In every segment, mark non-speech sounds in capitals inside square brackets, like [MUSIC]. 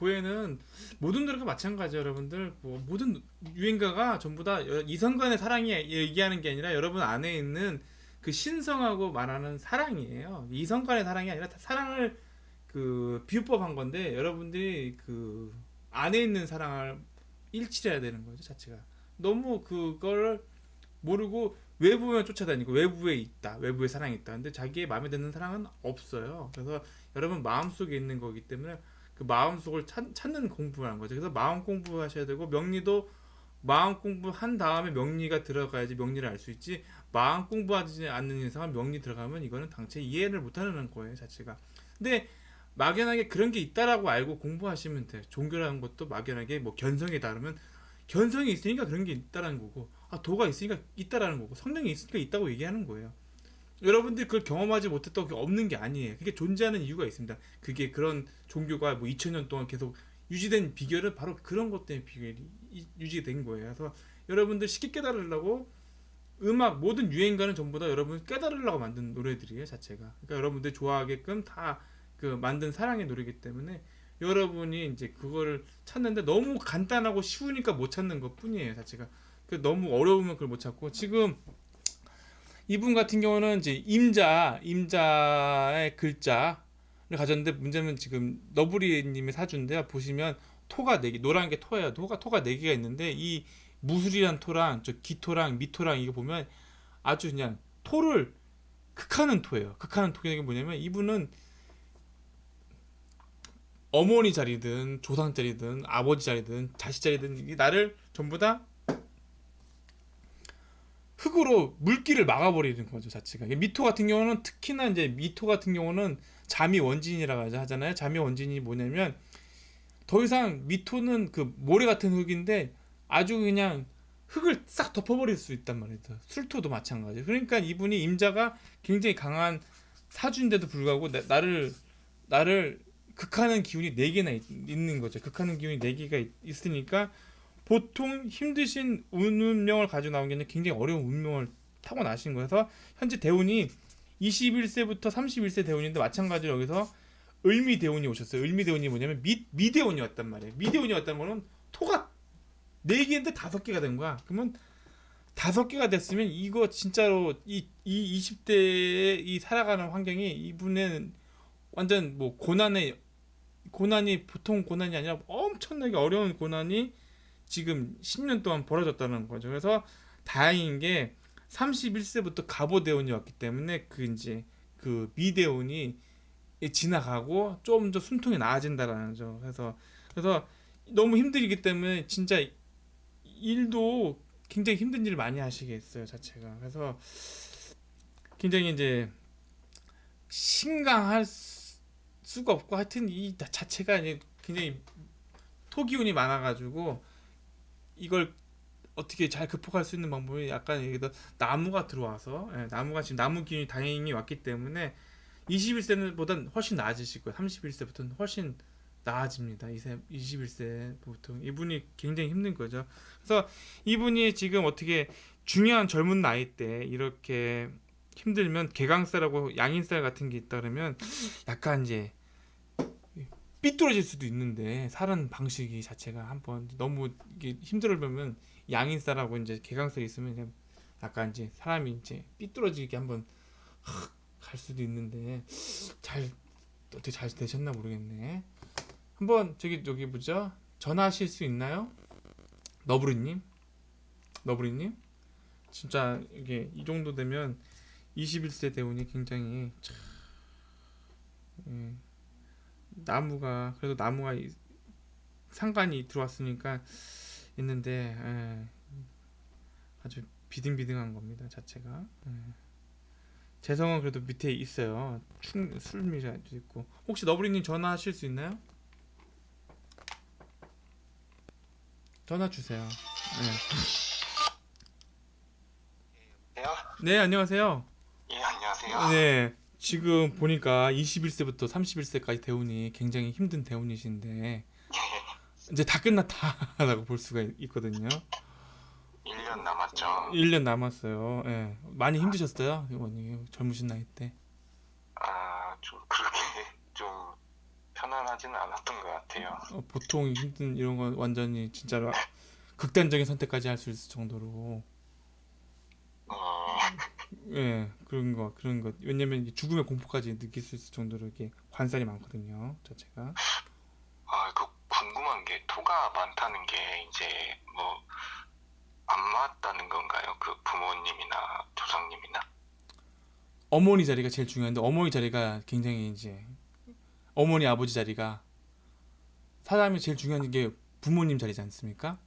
고해는 모든 노래가 마찬가지예요, 여러분들. 뭐 모든 유행가가 전부 다 여- 이성간의 사랑이 얘기하는 게 아니라 여러분 안에 있는 그 신성하고 말하는 사랑이에요. 이성간의 사랑이 아니라 다 사랑을 그 비유법한 건데 여러분들이 그 안에 있는 사랑을 일치해야 되는 거죠, 자체가. 너무 그걸 모르고 외부만 쫓아다니고 외부에 있다, 외부에 사랑이 있다. 근데 자기의 마음에 드는 사랑은 없어요. 그래서 여러분 마음속에 있는 거기 때문에 그 마음속을 찾, 찾는 공부를 하는 거죠. 그래서 마음 공부하셔야 되고 명리도 마음 공부한 다음에 명리가 들어가야지 명리를 알 수 있지. 마음 공부하지 않는 이상은 명리 들어가면 이거는 당체 이해를 못하는 거예요, 자체가. 근데 막연하게 그런 게 있다라고 알고 공부하시면 돼. 종교라는 것도 막연하게 뭐 견성에 따르면 견성이 있으니까 그런 게 있다라는 거고, 아 도가 있으니까 있다라는 거고, 성령이 있으니까 있다고 얘기하는 거예요. 여러분들이 그걸 경험하지 못했다고 그게 없는 게 아니에요. 그게 존재하는 이유가 있습니다. 그게 그런 종교가 뭐 2000년 동안 계속 유지된 비결은 바로 그런 것 때문에 비결이 이- 유지된 거예요. 그래서 여러분들 쉽게 깨달으려고 음악 모든 유행가는 전부 다 여러분 깨달으려고 만든 노래들이에요 자체가. 그러니까 여러분들 좋아하게끔 다 그 만든 사랑의 노래이기 때문에 여러분이 이제 그거를 찾는데 너무 간단하고 쉬우니까 못 찾는 것 뿐이에요 자체가. 그 너무 어려우면 그걸 못 찾고 지금 이분 같은 경우는 이제 임자 임자의 글자를 가졌는데 문제는 지금 너브리님의 사주인데요 보시면 토가 네 개, 노란 게 토예요. 토가 토가 네 개가 있는데 이 무술이란 토랑 저 기토랑 미토랑 이거 보면 아주 그냥 토를 극하는 토예요. 극하는 토가 게 뭐냐면 이분은 어머니 자리든 조상 자리든 아버지 자리든 자식 자리든 이 나를 전부 다 흙으로 물기를 막아버리는 거죠 자체가 미토 같은 경우는 특히나 이제 미토 같은 경우는 잠이 원진이라고 하잖아요 잠이 원진이 뭐냐면 더 이상 미토는 그 모래 같은 흙인데 아주 그냥 흙을 싹 덮어버릴 수 있단 말이에요. 술토도 마찬가지. 그러니까 이분이 임자가 굉장히 강한 사주인데도 불구하고 나, 나를 나를 극하는 기운이 네 개나 있, 는 거죠. 극하는 기운이 네 개가 있, 있으니까 보통 힘드신 운명을 가지고 나온 게 아니라 굉장히 어려운 운명을 타고 나신 거여서 현재 대운이 21세부터 31세 대운인데 마찬가지로 여기서 을미 대운이 오셨어요. 을미 대운이 뭐냐면 미 미대운이 왔단 말이에요. 미대운이 왔다는 거는 토가 네 개인데 다섯 개가 된 거야. 그러면 다섯 개가 됐으면 이거 진짜로 이, 이 20대에 이 살아가는 환경이 이분은 완전 뭐 고난의 고난이 보통 고난이 아니라 엄청나게 어려운 고난이 지금 10년 동안 벌어졌다는 거죠. 그래서 다행인 게 31세부터 갑오대운이 왔기 때문에 그 이제 그 미대운이 지나가고 좀 더 숨통이 나아진다라는 죠. 그래서 그래서 너무 힘들기 때문에 진짜 일도 굉장히 힘든 일을 많이 하시겠어요 자체가. 그래서 굉장히 이제 신강할 수- 수가 없고 하여튼 이 자체가 이제 굉장히 토기운이 많아가지고 이걸 어떻게 잘 극복할 수 있는 방법이 약간 여기다 나무가 들어와서 예, 나무가 지금 나무 기운이 다행히 왔기 때문에 21세보다는 훨씬 나아지실 거예요. 31세부터는 훨씬 나아집니다. 21세 보통 이분이 굉장히 힘든 거죠. 그래서 이분이 지금 어떻게 중요한 젊은 나이 때 이렇게 힘들면 개강살하고 양인살 같은 게 있다 그러면 약간 이제 삐뚤어질 수도 있는데 사는 방식이 자체가 한번 너무 이게 힘들어 보면 양인살하고 이제 개강살이 있으면 그냥 약간 이제 사람이 이제 삐뚤어지게 한번 갈 수도 있는데 잘 어떻게 잘 되셨나 모르겠네. 한번 저기 저기 뭐죠? 전화하실 수 있나요? 너브리님, 너브리님, 진짜 이게 이 정도 되면 21세 대운이 굉장히 참 예, 나무가 그래도 나무가 이- 상관이 들어왔으니까 있는데 예, 아주 비등비등한 겁니다 자체가. 예. 재성은 그래도 밑에 있어요. 충 술미자도 있고 혹시 너브리님 전화하실 수 있나요? 전화 주세요. 네. 요네 안녕하세요. 예, 안녕하세요. 네 지금 보니까 21세부터 31세까지 대운이 굉장히 힘든 대운이신데 이제 다 끝났다라고 볼 수가 있- 있거든요. 1년 남았죠. 1년 남았어요. 예. 많이 힘드셨어요? 이원님 젊으신 나이 때. 아, 좀 그렇게 [LAUGHS] 좀 편안하지 하지는 않았던 것 같아요. 어, 보통 힘든 이런 건 완전히 진짜로 극단적인 선택까지 할 수 있을 정도로 어, 예 그런 거 그런 것 왜냐면 이게 죽음의 공포까지 느낄 수 있을 정도로 이게 관살이 많거든요 자체가 아, 그 궁금한 게 토가 많다는 게 이제 뭐 안 맞다는 건가요? 그 부모님이나 조상님이나? 어머니 자리가 제일 중요한데 어머니 자리가 굉장히 이제 어머니 아버지 자리가 사람이 제일 중요한 게 부모님 자리지 않습니까?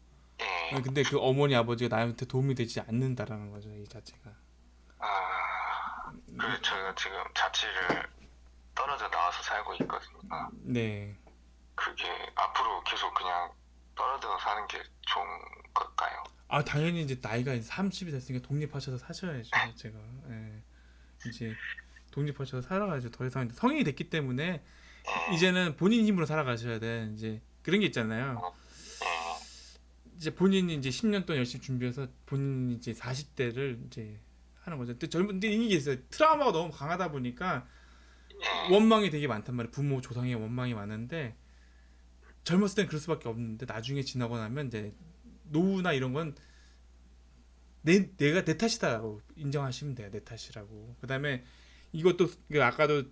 예. 어, 근데 그 어머니 아버지가 나한테 도움이 되지 않는다라는 거죠 이 자체가 아, 그래 저희가 지금 자취를 떨어져 나와서 살고 있거든요. 네 그게 앞으로 계속 그냥 떨어져 사는 게 좋은 걸까요? 아 당연히 이제 나이가 이제 30이 됐으니까 독립하셔서 사셔야죠 제가 예. 이제 독립하셔서 살아가야죠 더 이상 이제 성인이 됐기 때문에 예. 이제는 본인 힘으로 살아가셔야 돼 이제 그런 게 있잖아요 예. 이제 본인이 이제 10년 동안 열심히 준비해서 본인이 이제 40대를 이제 하는 거죠. 근데 젊은 근데 이게 있어요. 트라우마가 너무 강하다 보니까 예. 원망이 되게 많단 말이에요. 부모 조상의 원망이 많은데 젊었을 땐 그럴 수밖에 없는데 나중에 지나고 나면 이제 노후나 이런 건 내, 내가 내 탓이다라고 인정하시면 돼요. 내 탓이라고. 그 다음에 이것도 그 아까도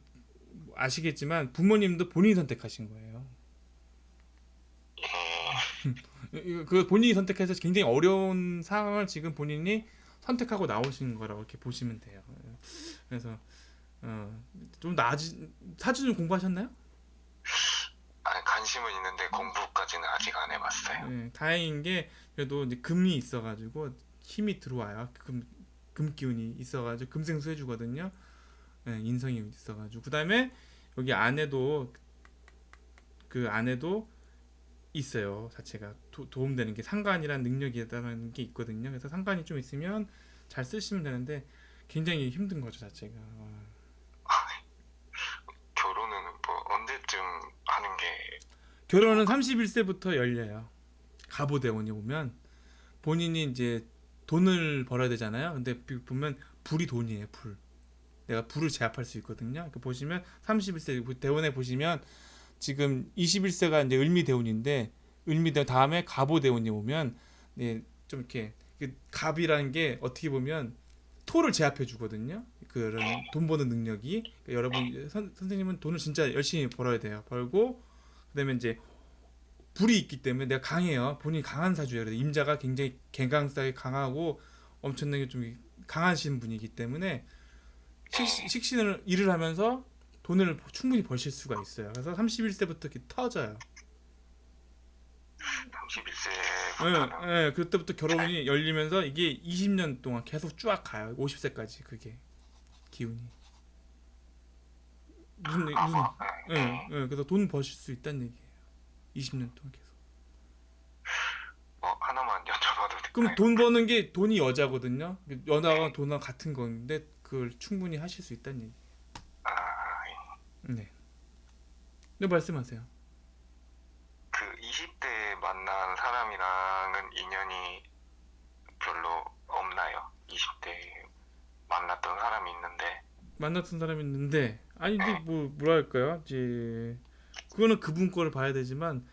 아시겠지만 부모님도 본인이 선택하신 거예요. [LAUGHS] 예. 이거 그 본인이 선택해서 굉장히 어려운 상황을 지금 본인이 선택하고 나오신 거라고 이렇게 보시면 돼요 그래서 어, 좀 나아지 사주 좀 공부하셨나요? 아니, 관심은 있는데 공부까지는 아직 안 해봤어요. 네, 다행인 게 그래도 이제 금이 있어가지고 힘이 들어와요. 금, 금 기운이 있어가지고 금생수 해주거든요. 네, 인성이 있어가지고 그 다음에 여기 안에도 그 안에도 있어요. 자체가 도, 도움되는 게 상관이란 능력이라는 게 있거든요. 그래서 상관이 좀 있으면 잘 쓰시면 되는데 굉장히 힘든 거죠 자체가. 결혼은 뭐 언제쯤 하는 게 결혼은 31세부터 열려요. 가보대원이 오면 본인이 이제 돈을 벌어야 되잖아요. 근데 비- 보면 불이 돈이에요. 불. 내가 불을 제압할 수 있거든요. 그 보시면 31세 대원에 보시면 지금 21세가 이제 을미대운인데 을미대운 다음에 가보대운이 오면 네, 좀 이렇게 그 갑이라는 게 어떻게 보면 토를 제압해 주거든요. 그런 돈 버는 능력이 그러니까 여러분 선, 선생님은 돈을 진짜 열심히 벌어야 돼요. 벌고 그다음에 이제 불이 있기 때문에 내가 강해요. 본인이 강한 사주예요. 그래서 임자가 굉장히 개강성이 강하고 엄청나게 좀 강하신 분이기 때문에 식신, 식신을 일을 하면서 돈을 충분히 버실 수가 있어요. 그래서 31세부터 이렇게 터져요. 31세부터는 예, 예, 그때부터 결혼이 열리면서 이게 20년 동안 계속 쫙 가요. 50세까지 그게 기운이. 무슨 얘기- 무슨 예, 예, 그래서 돈 버실 수 있다는 얘기예요. 20년 동안 계속. 뭐 하나만 여쭤봐도 될까요? 그럼 돈 버는 게 돈이 여자거든요. 여자가 돈과 같은 건데 그걸 충분히 하실 수 있다는 얘기. 아, 네. 네 말씀하세요. 그 20대 만난 사람이랑은 인연이 별로 없나요? 20대 만났던 사람이 있는데 만났던 사람이 있는데 아니 이제 뭐 뭐랄까요? 이제 그거는 그분 거를 봐야 되지만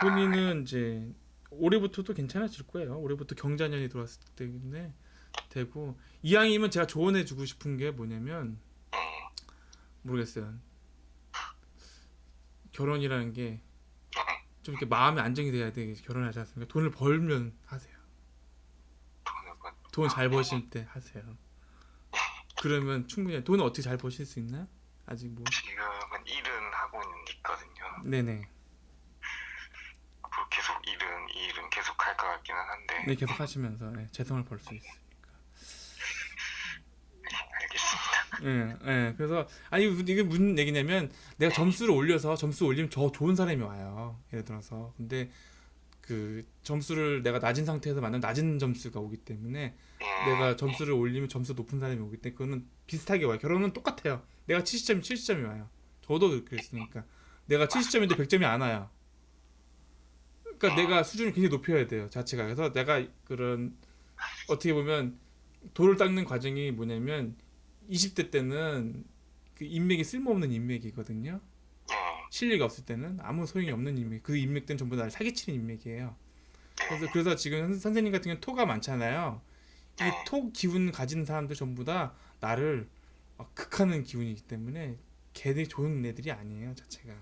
본인은 이제 올해부터도 괜찮아질 거예요. 올해부터 경자년이 들어왔을 때문에 되고 이왕이면 제가 조언해 주고 싶은 게 뭐냐면 예, 모르겠어요. 결혼이라는 게 좀 이렇게 마음이 안정이 돼야 돼 결혼하지 않습니까? 돈을 벌면 하세요. 돈 잘 버실 때 하세요. 그러면 충분히 돈을 어떻게 잘 버실 수 있나? 아직 뭐 지금은 일은 하고는 있거든요. 네네 앞으로 계속 일은 이 일은 계속 할 것 같기는 한데 네 계속 하시면서 네, 재성을 벌 수 있으니까. 알겠습니다. 예, 예. 그래서 아니 이게 무슨 얘기냐면 내가 점수를 올려서 점수 올리면 더 좋은 사람이 와요. 예를 들어서 근데 그 점수를 내가 낮은 상태에서 만나면 낮은 점수가 오기 때문에 예, 내가 점수를 올리면 점수 높은 사람이 오기 때문에 그거는 비슷하게 와요. 결혼은 똑같아요. 내가 70점이 70점이 와요. 저도 그랬으니까 내가 70점인데 100점이 안 와요. 그러니까 내가 수준을 굉장히 높여야 돼요. 자체가 그래서 내가 그런 어떻게 보면 돌을 닦는 과정이 뭐냐면 20대 때는 그 인맥이 쓸모없는 인맥이거든요. 예, 실력이 없을 때는 아무 소용이 없는 인맥. 그 인맥들은 전부 다 사기치는 인맥이에요. 그래서 네. 그래서 지금 선- 선생님 같은 경우는 토가 많잖아요. 네. 이토 기운 가진 사람들 전부 다 나를 막 극하는 기운이기 때문에 걔들이 좋은 애들이 아니에요 자체가.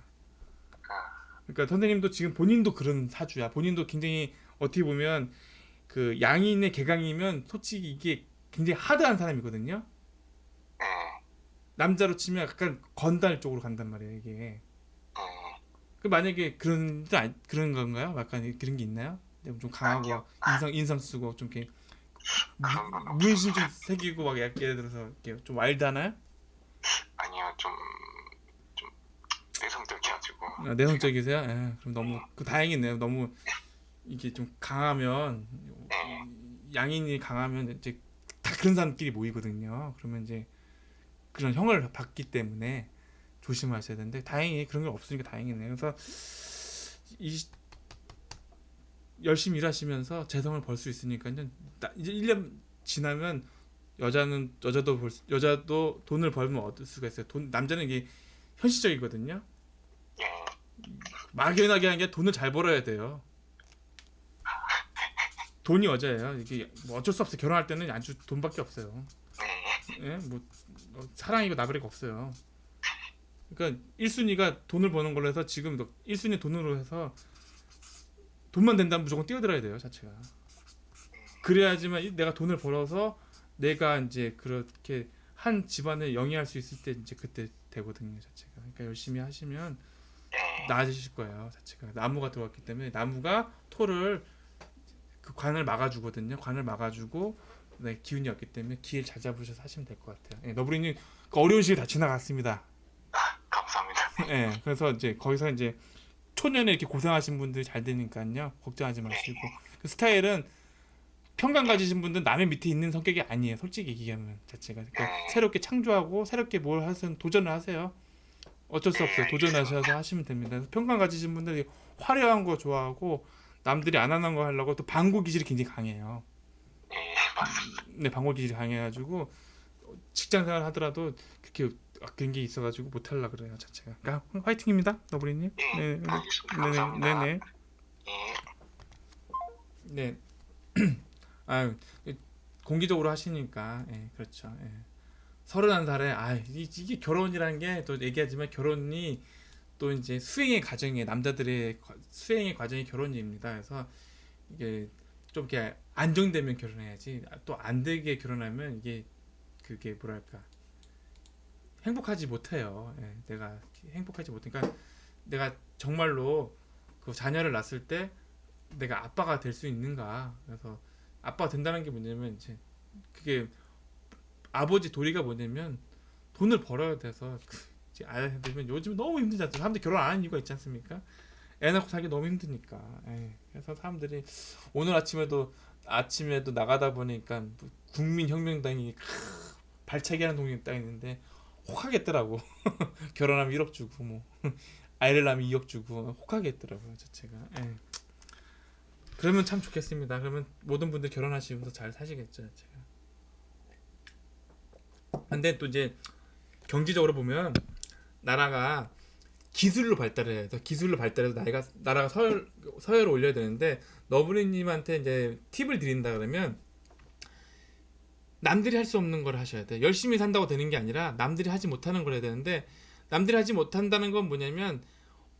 그러니까 선생님도 지금 본인도 그런 사주야. 본인도 굉장히 어떻게 보면 그 양인의 개강이면 솔직히 이게 굉장히 하드한 사람이거든요. 네. 남자로 치면 약간 건달 쪽으로 간단 말이에요 이게. 네. 그 만약에 그런 아- 그런 건가요? 약간 그런 게 있나요? 좀 강하고 아니요. 인상 인상 쓰고 좀 이렇게 그런 건 무- 문신 좀 새기고 막 약- 예를 들어서 이렇게 좀 와일드하나요? 아니요, 좀, 좀, 내성적이어가지고. 아, 내성적이세요? 예, 그럼 너무 그 다행이네요. 너무 이게 좀 강하면 네. 양인이 강하면 이제 다 그런 사람끼리 모이거든요. 그러면 이제 그런 형을 받기 때문에 조심하셔야 되는데 다행히 그런 게 없으니까 다행이네요. 그래서 이 열심히 일하시면서 재성을 벌 수 있으니까요. 나- 이제 1년 지나면 여자는 여자도 벌 수- 여자도 돈을 벌면 얻을 수가 있어요. 돈 남자는 이게 현실적이거든요. 예. 막연하게 하는 게 돈을 잘 벌어야 돼요. 돈이 여자예요. 이게 뭐 어쩔 수 없어. 결혼할 때는 아주 돈밖에 없어요. 네. 예, 뭐 어, 사랑이고 나발이고 없어요. 그러니까 1순위가 돈을 버는 걸로 해서 지금 1순위 돈으로 해서 돈만 된다면 무조건 뛰어들어야 돼요, 자체가. 그래야지만 이- 내가 돈을 벌어서 내가 이제 그렇게 한 집안을 영위할 수 있을 때 이제 그때 되거든요, 자체가. 그러니까 열심히 하시면 네. 나아지실 거예요, 자체가. 나무가 들어왔기 때문에 나무가 토를 그 관을 막아주거든요. 관을 막아주고 네, 기운이 없기 때문에 기회를 잘 잡으셔서 하시면 될 것 같아요. 예, 너브리님 그 어려운 시기 다 지나갔습니다. 감사합니다. [LAUGHS] 예, 그래서 이제 거기서 이제 초년에 이렇게 고생하신 분들이 잘 되니까요. 걱정하지 마시고 그 스타일은 평강 가지신 분들 남의 밑에 있는 성격이 아니에요. 솔직히 얘기하면 자체가 그러니까 새롭게 창조하고 새롭게 뭘 하든 도전을 하세요. 어쩔 수 없어요. 도전하셔서 하시면 됩니다. 그래서 평강 가지신 분들이 화려한 거 좋아하고 남들이 안 하는 거 하려고 또 방고 기질이 굉장히 강해요. 예, 맞습니다. 네, 방고 기질이 강해가지고 직장 생활 하더라도 그렇게 그런 게 있어가지고 못 하려 그래요 자체가. 그러니까 화이팅입니다, 너브리님. 예, 네, 네. 네. 네, 네. 예. 네. [CLEARS THROAT] 아유, 공기적으로 하시니까, 예, 그렇죠. 예. 서른한 살에, 아, 이- 이게 결혼이라는 게 또 얘기하지만 결혼이 또 이제 수행의 과정이 남자들의 과- 수행의 과정이 결혼입니다. 그래서 이게 좀 이렇게 안정되면 결혼해야지. 또 안 되게 결혼하면 이게 그게 뭐랄까. 행복하지 못해요. 예, 내가 행복하지 못하니까 내가 정말로 그 자녀를 낳았을 때 내가 아빠가 될 수 있는가. 그래서 아빠가 된다는 게 뭐냐면 이제 그게 아버지 도리가 뭐냐면 돈을 벌어야 돼서 그 이제 아야 되면 요즘 너무 힘들잖아요 사람들이 결혼 안 하는 이유가 있지 않습니까 애 낳고 살기 너무 힘드니까 에이, 그래서 사람들이 오늘 아침에도 아침에도 나가다 보니까 뭐 국민혁명당이 크, 발차기 하는 동네 딱 있는데 혹하겠더라고 [LAUGHS] 결혼하면 1억 주고 뭐 [LAUGHS] 아이를 낳으면 2억 주고 혹하겠더라고요 자체가 에이. 그러면 참 좋겠습니다. 그러면 모든 분들 결혼하시면서 잘 사시겠죠, 제가. 근데 또 이제 경제적으로 보면 나라가 기술로 발달해야 돼. 기술로 발달해서 나이가 나라가 서열 서열을 올려야 되는데 너브리님한테 이제 팁을 드린다 그러면 남들이 할 수 없는 걸 하셔야 돼. 열심히 산다고 되는 게 아니라 남들이 하지 못하는 걸 해야 되는데 남들이 하지 못한다는 건 뭐냐면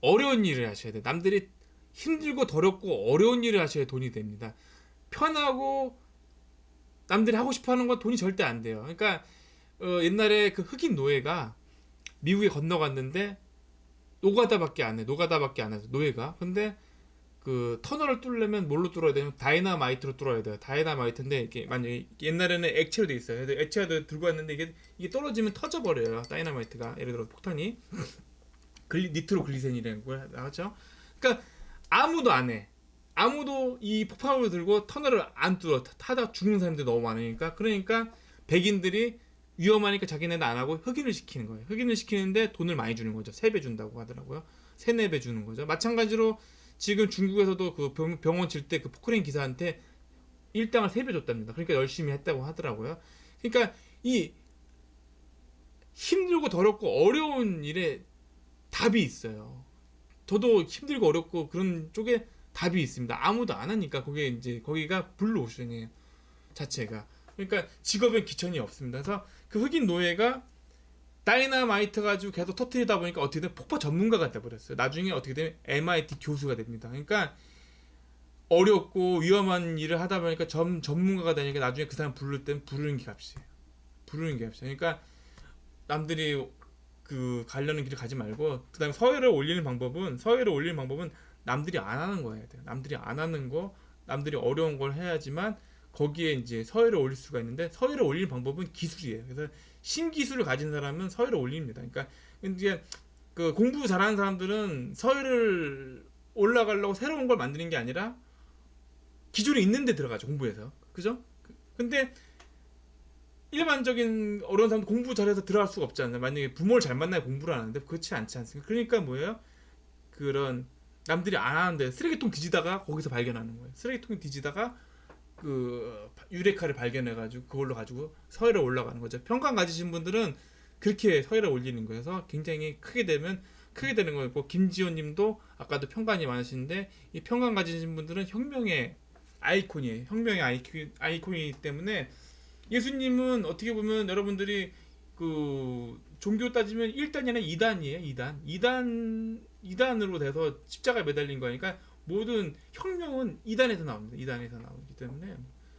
어려운 일을 하셔야 돼. 남들이 힘들고 더럽고 어려운 일을 하셔야 돈이 됩니다. 편하고 남들이 하고 싶어 하는 건 돈이 절대 안 돼요. 그러니까 어, 옛날에 그 흑인 노예가 미국에 건너갔는데 노가다밖에 안 해. 노가다밖에 안 해서 노예가. 근데 그 터널을 뚫려면 뭘로 뚫어야 되냐면 다이나마이트로 뚫어야 돼요. 다이나마이트인데 이게 만약에 옛날에는 액체로 돼 있어요. 그래서 액체가 들고 왔는데 이게 이게 떨어지면 터져 버려요. 다이나마이트가 예를 들어 폭탄이 [LAUGHS] 글리, 니트로 글리센이라는 걸 나왔죠. 그러니까 아무도 안 해. 아무도 이 폭발물을 들고 터널을 안 뚫어. 타- 타다 죽는 사람들이 너무 많으니까. 그러니까 백인들이 위험하니까 자기네는 안 하고 흑인을 시키는 거예요. 흑인을 시키는데 돈을 많이 주는 거죠. 세 배 준다고 하더라고요. 세네 배 주는 거죠. 마찬가지로 지금 중국에서도 그 병, 병원 질 때 그 포크레인 기사한테 일당을 세 배 줬답니다. 그러니까 열심히 했다고 하더라고요. 그러니까 이 힘들고 더럽고 어려운 일에 답이 있어요. 저도 힘들고 어렵고 그런 쪽에 답이 있습니다. 아무도 안 하니까 거기에 이제 거기가 블루오션이에요. 자체가. 그러니까 직업엔 기천이 없습니다. 그래서 그 흑인 노예가 다이나마이트 가지고 계속 터트리다 보니까 어떻게든 폭파 전문가가 돼버렸어요. 나중에 어떻게 되면 MIT 교수가 됩니다. 그러니까 어렵고 위험한 일을 하다 보니까 전 전문가가 되니까 나중에 그 사람 부를 땐 부르는 게 값이에요. 부르는 게 값이에요. 그러니까 남들이 그 가려는 길을 가지 말고 그다음에 서열을 올리는 방법은 서열을 올리는 방법은 남들이 안 하는 거 해야 돼요. 남들이 안 하는 거, 남들이 어려운 걸 해야지만 거기에 이제 서열을 올릴 수가 있는데 서열을 올리는 방법은 기술이에요. 그래서 신기술을 가진 사람은 서열을 올립니다. 그러니까 이제 그 공부 잘하는 사람들은 서열을 올라가려고 새로운 걸 만드는 게 아니라 기존에 있는데 들어가죠 공부해서 그죠? 근데 일반적인 어려운 사람 공부 잘해서 들어갈 수가 없잖아요. 만약에 부모를 잘 만나야 공부를 하는데 그렇지 않지 않습니까? 그러니까 뭐예요? 그런 남들이 안 하는데 쓰레기통 뒤지다가 거기서 발견하는 거예요. 쓰레기통 뒤지다가 그 유레카를 발견해가지고 그걸로 가지고 서열에 올라가는 거죠. 평강 가지신 분들은 그렇게 서열에 올리는 거여서 굉장히 크게 되면 크게 되는 거고 김지호님도 아까도 평관이 많으신데 이 평관 가지신 분들은 혁명의 아이콘이에요. 혁명의 아이콘, 아이콘이기 때문에 예수님은 어떻게 보면 여러분들이 그 종교 따지면 1단이 아니라 2단이에요. 2단. 2단 2단으로 돼서 십자가에 매달린 거니까 모든 혁명은 2단에서 나옵니다. 2단에서 나오기 때문에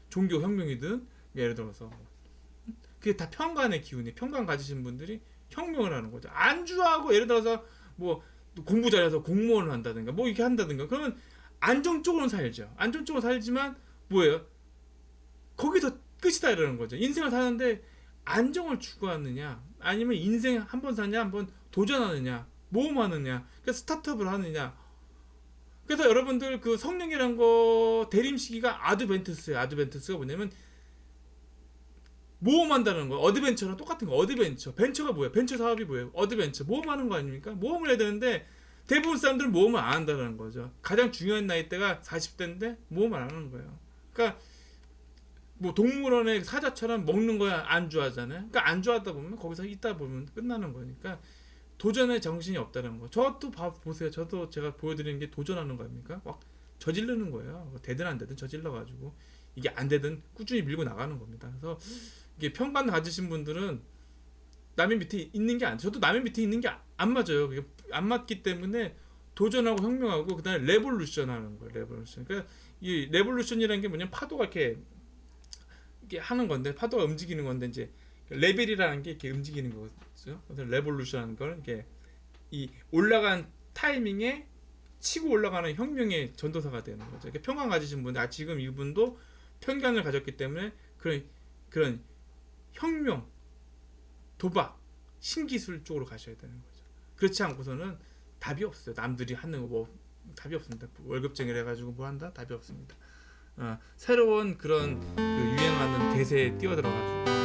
종교 혁명이든 예를 들어서 그게 다 평간의 기운이 평간 가지신 분들이 혁명을 하는 거죠. 안주하고 예를 들어서 뭐 공부 잘해서 공무원을 한다든가 뭐 이렇게 한다든가 그러면 안정적으로는 살죠. 안정적으로 살지만 뭐예요? 거기서 끝이다 이러는 거죠. 인생을 사는데 안정을 추구하느냐 아니면 인생 한 번 사냐 한 번 도전하느냐 모험하느냐 그래서 스타트업을 하느냐 그래서 여러분들 그 성령이란 거 대림 시기가 아드벤트스예요. 아드벤트스가 뭐냐면 모험한다는 거 어드벤처랑 똑같은 거 어드벤처 벤처가 뭐예요? 벤처 사업이 뭐예요? 어드벤처 모험하는 거 아닙니까? 모험을 해야 되는데 대부분 사람들은 모험을 안 한다는 거죠. 가장 중요한 나이대가 40대인데 모험을 안 하는 거예요. 그러니까 뭐 동물원의 사자처럼 먹는 거야 안주하잖아요. 그러니까 안주하다 보면 거기서 있다 보면 끝나는 거니까 도전의 정신이 없다는 거. 저도 봐 보세요. 저도 제가 보여드리는 게 도전하는 거 아닙니까? 막 저지르는 거예요. 뭐 되든 안 되든 저질러 가지고 이게 안 되든 꾸준히 밀고 나가는 겁니다. 그래서 이게 평관 가지신 분들은 남의 밑에 있는 게 안. 저도 남의 밑에 있는 게 안 맞아요. 그게 안 맞기 때문에 도전하고 혁명하고 그다음에 레볼루션 하는 거예요. 레볼루션. 그러니까 이 레볼루션이라는 게 뭐냐면 파도가 이렇게 이게 하는 건데 파도가 움직이는 건데 이제 레벨이라는 게 이렇게 움직이는 거죠. 그래서 레볼루션하는 걸 이렇게 이 올라간 타이밍에 치고 올라가는 혁명의 전도사가 되는 거죠. 그러니까 평강 가지신 분, 아 지금 이분도 편견을 가졌기 때문에 그런 그런 혁명, 도박, 신기술 쪽으로 가셔야 되는 거죠. 그렇지 않고서는 답이 없어요. 남들이 하는 거 뭐 답이 없습니다. 월급쟁이를 해가지고 뭐 한다? 답이 없습니다. 어, 새로운 그런 그 유행하는 대세에 뛰어들어가지고